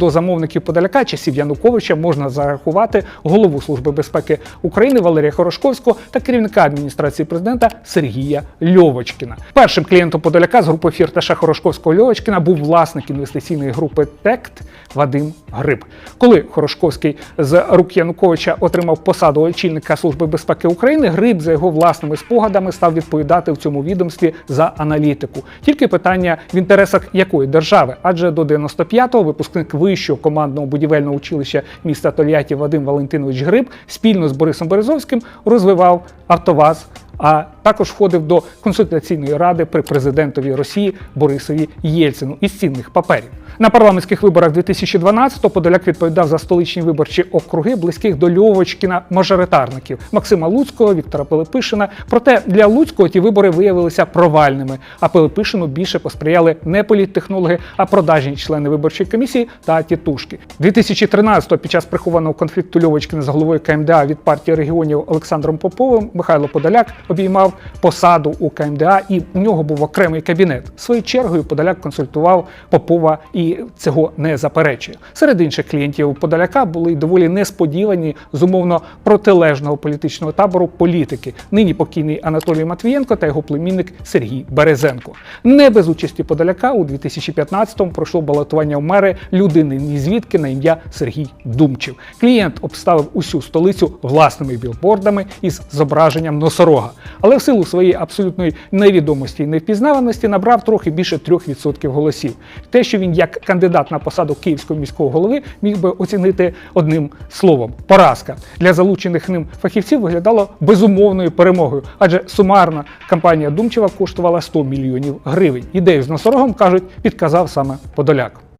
До замовників Подоляка часів Януковича можна зарахувати голову Служби безпеки України Валерія Хорошковського та керівника адміністрації президента Сергія Льовочкіна. Першим клієнтом Подоляка з групи фірташа Хорошковського Льовочкіна був власник інвестиційної групи ТЕКТ Вадим Гриб. Коли Хорошковський з рук Януковича отримав посаду очільника Служби безпеки України, Гриб за його власними спогадами став відповідати в цьому відомстві за аналітику. Тільки питання в інтересах якої держави, адже до 95-го випускник вищого командного будівельного училища міста Тольятті Вадим Валентинович Гриб спільно з Борисом Березовським розвивав Автоваз. А також входив до консультаційної ради при президентові Росії Борисові Єльцину із цінних паперів. На парламентських виборах 2012-го Подоляк відповідав за столичні виборчі округи близьких до Льовочкіна мажоритарників Максима Луцького, Віктора Пилипишина. Проте для Луцького ті вибори виявилися провальними. А Пилипишину більше посприяли не політтехнологи, а продажні члени виборчої комісії та тітушки. 2013-го під час прихованого конфлікту Льовочкіна з головою КМДА від партії регіонів Олександром Поповим Михайло Подоляк обіймав посаду у КМДА, і у нього був окремий кабінет. Своєю чергою Подоляк консультував Попова і цього не заперечує. Серед інших клієнтів Подоляка були доволі несподівані з умовно протилежного політичного табору політики. Нині покійний Анатолій Матвієнко та його племінник Сергій Березенко. Не без участі Подоляка у 2015-му пройшло балотування в мери людини ні звідки на ім'я Сергій Думчев. Клієнт обставив усю столицю власними білбордами із зображенням носорога, але в силу своєї абсолютної невідомості і невпізнаваності набрав трохи більше 3% голосів. Те, що він як кандидат на посаду київського міського голови міг би оцінити одним словом поразка для залучених ним фахівців виглядало безумовною перемогою, адже сумарна кампанія Думчева коштувала 100 мільйонів гривень. Ідею з носорогом кажуть, підказав саме Подоляк.